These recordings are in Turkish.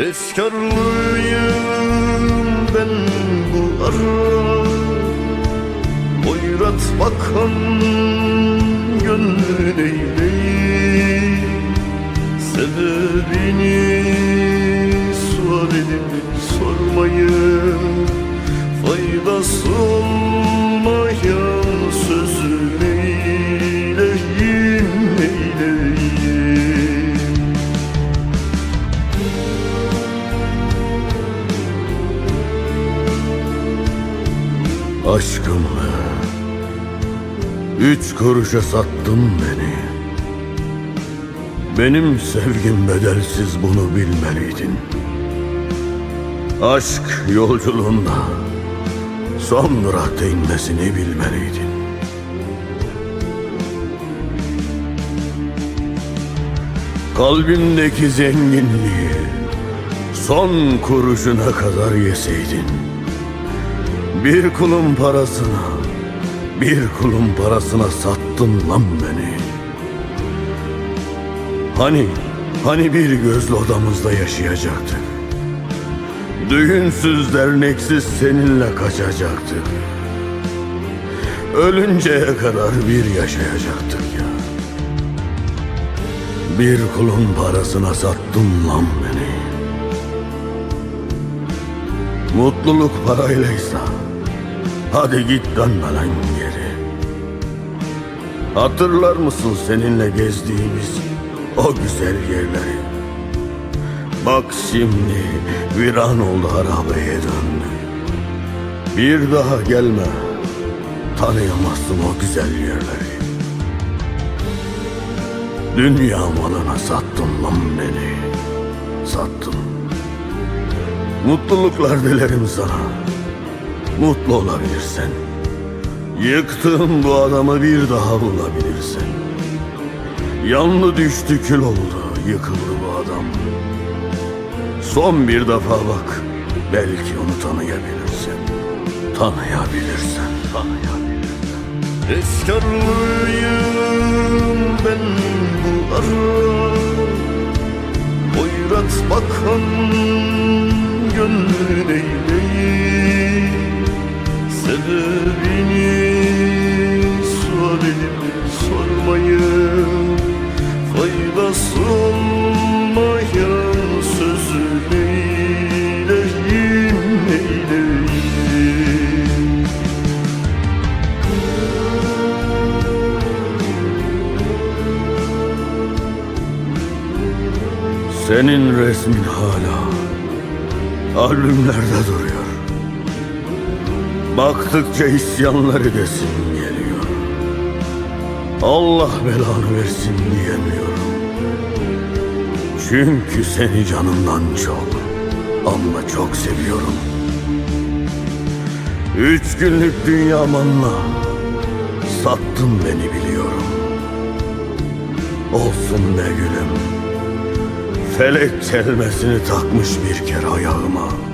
Efkarlıyım ben bu ara Oyrat bakan gönlün Aşkımla Üç kuruşa sattın beni. Benim sevgim bedelsiz bunu bilmeliydin. Aşk yolculuğunda Son durakta inmesini bilmeliydin. Kalbimdeki zenginliği Son kuruşuna kadar yeseydin bir kulun parasına, bir kulun parasına sattın lan beni. Hani, hani bir gözlü odamızda yaşayacaktık. Düğünsüz derneksiz seninle kaçacaktık. Ölünceye kadar bir yaşayacaktık ya. Bir kulun parasına sattın lan beni. Mutluluk paraylaysa Hadi git dönme lan geri Hatırlar mısın seninle gezdiğimiz o güzel yerleri? Bak şimdi viran oldu harabeye döndü. Bir daha gelme. Tanıyamazsın o güzel yerleri. Dünya malına sattın lan beni. Sattın Mutluluklar dilerim sana. Mutlu olabilirsen. Yıktığım bu adamı bir daha bulabilirsen. Yanlı düştü kül oldu, yıkıldı bu adam. Son bir defa bak, belki onu tanıyabilirsin. Tanıyabilirsen, tanıyabilirsen. Efkarlıyım ben bu ara Oyrat bakan gönlün eyleyim Sebebini sual edip sormayın Faydası olmayan sözün eyleyim eyleyim Senin resmin hala albümlerde duruyor. Baktıkça isyanlar edesin geliyor. Allah belanı versin diyemiyorum. Çünkü seni canımdan çok ama çok seviyorum. Üç günlük dünya manla sattın beni biliyorum. Olsun be gülüm. Felek çelmesini takmış bir kere ayağıma.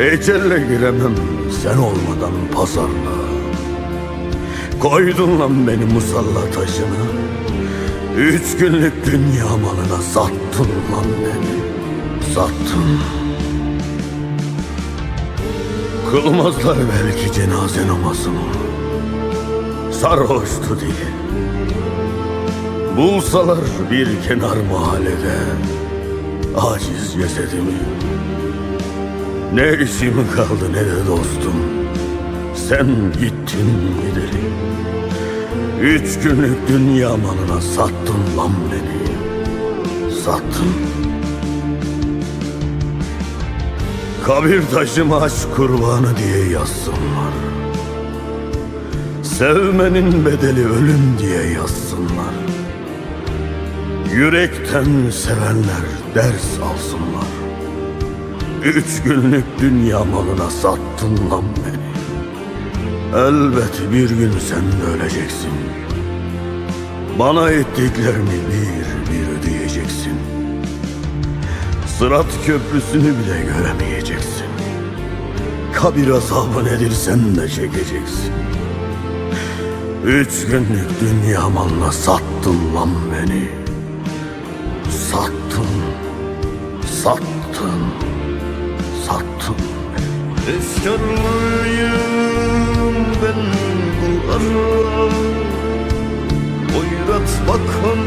Ecelle giremem sen olmadan pazarla. Koydun lan beni musalla taşına. Üç günlük dünya malına sattın lan beni. Sattın. Kılmazlar belki cenaze namazını. Sarhoştu diye. Bulsalar bir kenar mahallede Aciz cesedimi Ne işim kaldı ne de dostum? Sen gittin gideri Üç günlük dünya malına sattın lan beni. Sattın. Kabir taşıma aşk kurbanı diye yazsınlar Sevmenin bedeli ölüm diye yazsınlar Yürekten sevenler ders alsınlar. Üç günlük dünya malına sattın lan beni. Elbet bir gün sen de öleceksin. Bana ettiklerini bir bir ödeyeceksin. Sırat köprüsünü bile göremeyeceksin. Kabir azabı nedir sen de çekeceksin. Üç günlük dünya malına sattın lan beni. Sattın, Efkarlıyım ben kullara Oyrat bakan